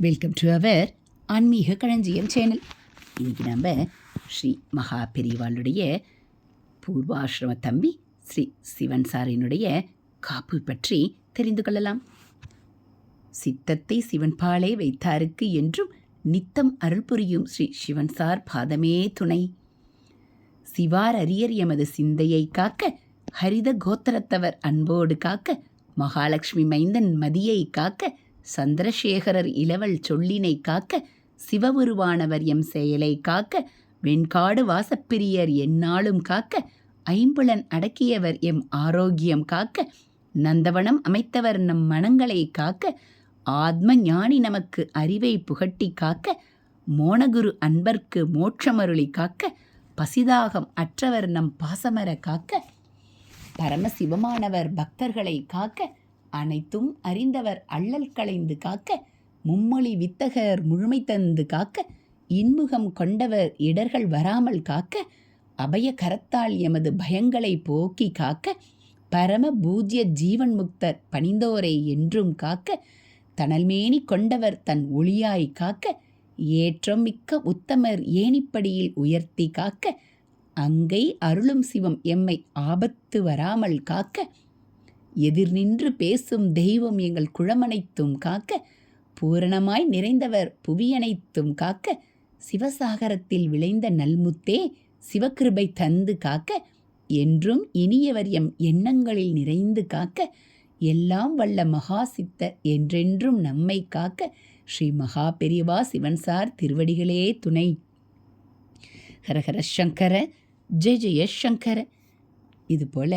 Welcome to our ஆன்மீக களஞ்சியம் channel இன்றைக்கி நம்ம ஸ்ரீ மகா பெரியவாளுடைய பூர்வாசிரம தம்பி ஸ்ரீ சிவன் சாரினுடைய காப்பு பற்றி தெரிந்து கொள்ளலாம். சித்தத்தை சிவன்பாலே வைத்தாருக்கு என்றும் நித்தம் அருள் புரியும் ஸ்ரீ சிவன் சார் பாதமே துணை. சிவார் அரியர் எமது சிந்தையை காக்க ஹரித கோத்திரத்தவர் அன்போடு காக்க மகாலட்சுமி மைந்தன் மதியை காக்க சந்திரசேகரர் இளவல் சொல்லினை காக்க சிவவுருவானவர் எம் செயலை காக்க வெண்காடு வாசப்பிரியர் எந்நாளும் காக்க ஐம்புலன் அடக்கியவர் எம் ஆரோக்கியம் காக்க நந்தவனம் அமைத்தவர் நம் மனங்களை காக்க ஆத்ம ஞானி நமக்கு அறிவை புகட்டி காக்க மோனகுரு அன்பர்க்கு மோட்சமருளி காக்க பசிதாகம் அற்றவர் நம் பாசமர காக்க பரமசிவமானவர் பக்தர்களை காக்க அனைத்தும் அறிந்தவர் அள்ளல் களைந்து காக்க மும்மொழி வித்தகர் முழுமை தந்து காக்க இன்முகம் கொண்டவர் இடர்கள் வராமல் காக்க அபய கரத்தால் எமது பயங்களை போக்கி காக்க பரம பூஜ்ய ஜீவன் முக்தர் பணிந்தோரை என்றும் காக்க தனல்மேனி கொண்டவர் தன் ஒளியாய் காக்க ஏற்றம் மிக்க உத்தமர் ஏணிப்படியில் உயர்த்தி காக்க அங்கை அருளும் சிவம் எம்மை ஆபத்து வராமல் காக்க எதிர் நின்று பேசும் தெய்வம் எங்கள் குழமனைத்தும் காக்க பூரணமாய் நிறைந்தவர் புவியனைத்தும் காக்க சிவசாகரத்தில் விளைந்த நல்முத்தே சிவகிருபை தந்து காக்க என்றும் இனியவர் எம் எண்ணங்களில் நிறைந்து காக்க எல்லாம் வல்ல மகா சித்தர் என்றென்றும் நம்மை காக்க ஸ்ரீ மகா பெரியவா சிவன்சார் திருவடிகளே துணை. ஹரஹர சங்கர ஜெய ஜெய சங்கர. இதுபோல்